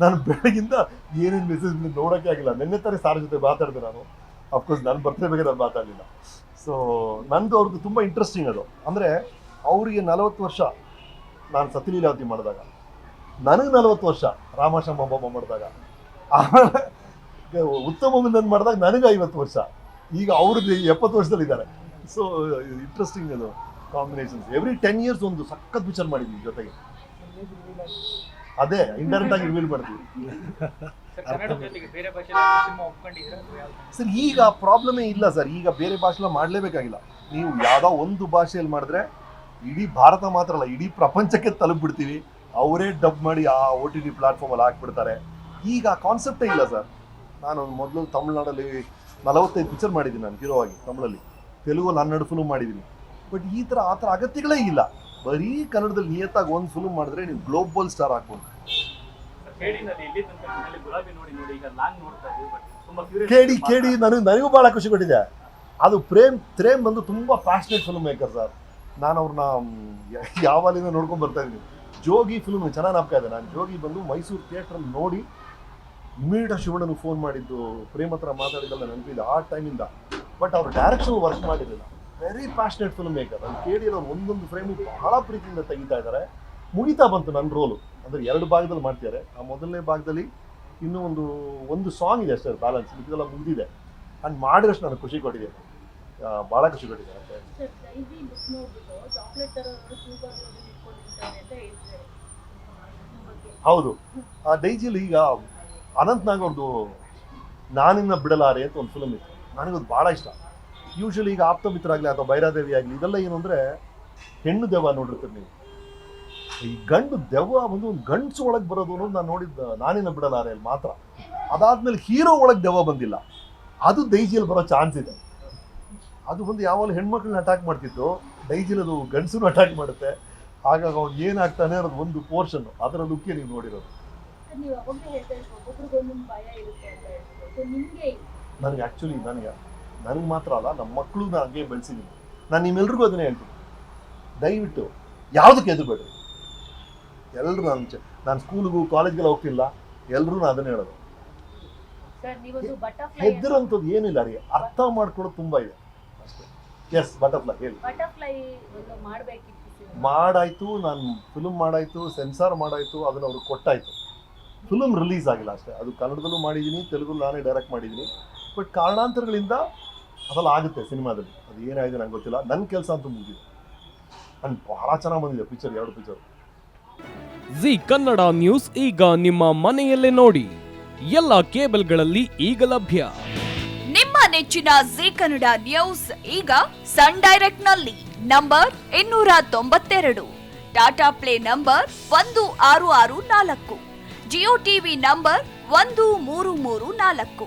ನಾನು ಬೆಳಗಿಂದ ಏನೇನು ಮೆಸೇಜ್ ನೋಡೋಕ್ಕೆ ಆಗಿಲ್ಲ. ನಿನ್ನೆ ತಾನೇ ಸಾರ್ ಜೊತೆ ಮಾತಾಡಿದೆ ನಾನು. ಅಫ್ಕೋರ್ಸ್ ನಾನು ಬರ್ತೇ ಬೇಕಾದ್ರೆ ನಾನು ಮಾತಾಡಲಿಲ್ಲ. ಸೊ ನಂದು ಅವ್ರದ್ದು ತುಂಬ ಇಂಟ್ರೆಸ್ಟಿಂಗ್ ಅದು. ಅಂದರೆ, ಅವರಿಗೆ ನಲವತ್ತು ವರ್ಷ ನಾನು ಸತಿಲೀಲಾವತಿ ಮಾಡಿದಾಗ. ನನಗೆ ನಲವತ್ತು ವರ್ಷ ರಾಮಶಂಭ ಬಾಬಾ ಮಾಡಿದಾಗ. ಆಮೇಲೆ ಉತ್ತಮ ಮಾಡಿದಾಗ ನನಗೆ ಐವತ್ತು ವರ್ಷ. ಈಗ ಅವ್ರದ್ದು ಎಪ್ಪತ್ತು ವರ್ಷದಲ್ಲಿದ್ದಾರೆ ಸೊ ಇಂಟ್ರೆಸ್ಟಿಂಗ್ ಅದು. ಕಾಂಬಿನೇಷನ್ಸ್ ಎವ್ರಿ ಟೆನ್ ಇಯರ್ಸ್ ಒಂದು ಸಖತ್ ವಿಚಾರ ಮಾಡಿದ್ವಿ ಜೊತೆಗೆ. ಅದೇ ಇಂಟರ್ನೆಟ್ ಆಗಿ ರಿವೀಲ್ ಮಾಡ್ತೀವಿ ಸರ್ ಈಗ ಪ್ರಾಬ್ಲಮೇ ಇಲ್ಲ ಸರ್. ಈಗ ಬೇರೆ ಭಾಷೆಲ್ಲ ಮಾಡಲೇಬೇಕಾಗಿಲ್ಲ. ನೀವು ಯಾವುದೋ ಒಂದು ಭಾಷೆಯಲ್ಲಿ ಮಾಡಿದ್ರೆ ಇಡೀ ಭಾರತ ಮಾತ್ರ ಅಲ್ಲ ಇಡೀ ಪ್ರಪಂಚಕ್ಕೆ ತಲುಪಿಬಿಡ್ತೀವಿ ಅವರೇ ಡಬ್ ಮಾಡಿ ಆ ಒ ಟಿ ಟಿ ಪ್ಲಾಟ್ಫಾರ್ಮಲ್ಲಿ ಹಾಕ್ಬಿಡ್ತಾರೆ. ಈಗ ಆ ಕಾನ್ಸೆಪ್ಟೇ ಇಲ್ಲ ಸರ್. ನಾನು ಮೊದಲು ತಮಿಳ್ನಾಡಲ್ಲಿ ನಲವತ್ತೈದು ಪಿಕ್ಚರ್ ಮಾಡಿದ್ದೀನಿ ನಾನು ಹೀರೋ ಆಗಿ ತಮಿಳಲ್ಲಿ. ತೆಲುಗಲ್ಲಿ ಹನ್ನೆರಡು ಫಿಲ್ಮ್ ಮಾಡಿದ್ದೀನಿ. ಬಟ್ ಈ ಥರ ಆ ಥರ ಅಗತ್ಯಗಳೇ ಇಲ್ಲ. ಬರೀ ಕನ್ನಡದಲ್ಲಿ ನಿಯತ್ತಾಗಿ ಒಂದು ಫಿಲ್ಮ್ ಮಾಡಿದ್ರೆ ನೀವು ಗ್ಲೋಬಲ್ ಸ್ಟಾರ್ ಹಾಕ್ಬೋದು ಕೇಳಿ ಕೇಳಿ ನನಗೆ ನನಗೂ ಭಾಳ ಖುಷಿ ಕೊಟ್ಟಿದೆ. ಅದು ಪ್ರೇಮ್ ಪ್ರೇಮ್ ಬಂದು ತುಂಬ ಪ್ಯಾಷನೇಟ್ ಫಿಲ್ಮ್ ಮೇಕರ್ ಸರ್ ನಾನು ಅವ್ರನ್ನ ಯಾವಾಗಲಿಂದ ನೋಡ್ಕೊಂಡು ಬರ್ತಾ ಇದ್ದೀನಿ. ಜೋಗಿ ಫಿಲ್ಮ್ ಚೆನ್ನಾಗಿ ನಾಪ್ಕ ಇದೆ. ನಾನು ಜೋಗಿ ಬಂದು ಮೈಸೂರು ಥಿಯೇಟ್ರಲ್ಲಿ ನೋಡಿ ಇಮಿಡಿಯೇಟ್ ಶಿವಣ್ಣನಿಗೆ ಫೋನ್ ಮಾಡಿದ್ದು. ಪ್ರೇಮ್ ಹತ್ರ ಮಾತಾಡಿದ್ದೆಲ್ಲ ನೆನಪಿದೆ ಆ ಟೈಮಿಂದ ಬಟ್ ಅವ್ರ ಡೈರೆಕ್ಷನ್ ವರ್ಕ್ ಮಾಡಿರಲಿಲ್ಲ. ವೆರಿ ಪ್ಯಾಷನೇಟ್ ಫಿಲ್ಮ್ ಮೇಕರ್ ನಾನು ಕೇಳಿರೋ ಅವ್ರು ಒಂದೊಂದು ಫ್ರೇಮು ಬಹಳ ಪ್ರೀತಿಯಿಂದ ತೆಗಿತಾ ಇದ್ದಾರೆ. ಮುಗಿತಾ ಬಂತು ನನ್ನ ರೋಲು ಅಂದರೆ ಎರಡು ಭಾಗದಲ್ಲಿ ಮಾಡ್ತಿದ್ದಾರೆ. ಆ ಮೊದಲನೇ ಭಾಗದಲ್ಲಿ ಇನ್ನೂ ಒಂದು ಒಂದು ಸಾಂಗ್ ಇದೆ ಅಷ್ಟೇ ಬ್ಯಾಲೆನ್ಸ್ ಇದೆಲ್ಲ ಮುಗಿದಿದೆ. ಅಂಡ್ ಮಾಡಿದಷ್ಟು ನನಗೆ ಖುಷಿ ಕೊಟ್ಟಿದೆ. ಭಾಳ ಖುಷಿ ಕೊಟ್ಟಿದೆ ಹೌದು. ಆ ಡೈಜಿಲಿ ಈಗ ಅನಂತ್ ನಾಗ್ ಅವ್ರದ್ದು ನಾನಿನ್ನ ಬಿಡಲಾರೆ ಅಂತ ಒಂದು ಫಿಲಮ್ ಇತ್ತು. ನನಗದು ಭಾಳ ಇಷ್ಟ. ಯೂಶಲಿ ಈಗ ಆಪ್ತ ಮಿತ್ರ ಆಗಲಿ ಅಥವಾ ಬೈರಾದೇವಿ ಆಗಲಿ ಇದೆಲ್ಲ ಏನು ಅಂದರೆ ಹೆಣ್ಣು ದೆವ್ವ ನೋಡಿರ್ತೀರಿ ನೀವು. ಈ ಗಂಡು ದೆವ್ವ ಬಂದು ಒಂದು ಗಂಡ್ಸು ಒಳಗೆ ಬರೋದು ಅನ್ನೋದು ನಾನು ನೋಡಿದ್ದ ನಾನೇನ ಬಿಡಲಾರೆ ಅಲ್ಲಿ ಮಾತ್ರ. ಅದಾದ್ಮೇಲೆ ಹೀರೋ ಒಳಗೆ ದೆವ್ವ ಬಂದಿಲ್ಲ. ಅದು ದೈಜಿಯಲ್ಲಿ ಬರೋ ಚಾನ್ಸ್ ಇದೆ. ಅದು ಬಂದು ಯಾವಾಗಲೂ ಹೆಣ್ಮಕ್ಳನ್ನ ಅಟ್ಯಾಕ್ ಮಾಡ್ತಿತ್ತು. ಡೈಜಿಲ್ ಅದು ಗಂಡಸನ್ನು ಅಟ್ಯಾಕ್ ಮಾಡುತ್ತೆ. ಹಾಗಾಗಿ ಅವ್ನು ಏನಾಗ್ತಾನೆ ಅನ್ನೋದು ಒಂದು ಪೋರ್ಷನ್ ಅದರ ಲುಕ್ಕೆ ನೀವು ನೋಡಿರೋದು. ನನಗೆ ಆ್ಯಕ್ಚುಲಿ ನನಗೆ ನನಗೆ ಮಾತ್ರ ಅಲ್ಲ ನಮ್ಮ ಮಕ್ಕಳು ನಾನು ಹಂಗೆ ಬೆಳೆಸಿದ್ದೀನಿ ನಾನು ನಿಮ್ಮೆಲ್ರಿಗೂ ಅದನ್ನೇ ಹೇಳ್ತೀನಿ. ದಯವಿಟ್ಟು ಯಾವುದಕ್ಕೆ ಎದುರುಬೇಡ್ರಿ ಎಲ್ಲರೂ ನಾನು ನಾನು ಸ್ಕೂಲಿಗೂ ಕಾಲೇಜ್ಗೆಲ್ಲ ಹೋಗ್ತಿಲ್ಲ ಎಲ್ಲರೂ ನಾನು ಅದನ್ನೇ ಹೇಳೋದು. ಹೆದರಂಥದ್ದು ಏನಿಲ್ಲ ರೀ ಅರ್ಥ ಮಾಡ್ಕೊಳ್ಳೋದು ತುಂಬ ಇದೆ. ಅಷ್ಟೇ. ಎಸ್ ಬಟರ್ಫ್ಲೈ ಹೇಳಿ. ಮಾಡಾಯ್ತು ನಾನು ಫಿಲ್ಮ್ ಮಾಡಾಯ್ತು ಸೆನ್ಸಾರ್ ಮಾಡಾಯ್ತು ಅದನ್ನ ಅವ್ರಿಗೆ ಕೊಟ್ಟಾಯ್ತು. ಫಿಲ್ಮ್ ರಿಲೀಸ್ ಆಗಿಲ್ಲ ಅಷ್ಟೇ. ಅದು ಕನ್ನಡದಲ್ಲೂ ಮಾಡಿದ್ದೀನಿ ತೆಲುಗು ನಾನೇ ಡೈರೆಕ್ಟ್ ಮಾಡಿದ್ದೀನಿ ಬಟ್ ಕಾರಣಾಂತರಗಳಿಂದ ಅದೆಲ್ಲ ಆಗುತ್ತೆ ಸಿನಿಮಾದಲ್ಲಿ. ಅದು ಏನಾಗಿದೆ ನಂಗೆ ಗೊತ್ತಿಲ್ಲ. ನನ್ನ ಕೆಲಸ ಅಂತೂ ಮುಗಿದಿದೆ ಅಂಡ್ ಬಹಳ ಚೆನ್ನಾಗಿ ಬಂದಿದೆ ಪಿಕ್ಚರ್ ಎರಡು ಪಿಕ್ಚರ್ ಜಿ ಕನ್ನಡ ನ್ಯೂಸ್ ಈಗ ನಿಮ್ಮ ಮನೆಯಲ್ಲೇ ನೋಡಿ. ಎಲ್ಲ ಕೇಬಲ್ಗಳಲ್ಲಿ ಈಗ ಲಭ್ಯ. ನಿಮ್ಮ ನೆಚ್ಚಿನ ಜಿ ಕನ್ನಡ ನ್ಯೂಸ್ ಈಗ ಸನ್ ಡೈರೆಕ್ಟ್ನಲ್ಲಿ. ನಂಬರ್ ಇನ್ನೂರ ತೊಂಬತ್ತೆರಡು. ಟಾಟಾ ಪ್ಲೇ ನಂಬರ್ ಒಂದು ಆರು ಆರು ನಾಲ್ಕು. ಜಿಯೋ ಟಿವಿ ನಂಬರ್ ಒಂದು ಮೂರು ಮೂರು ನಾಲ್ಕು.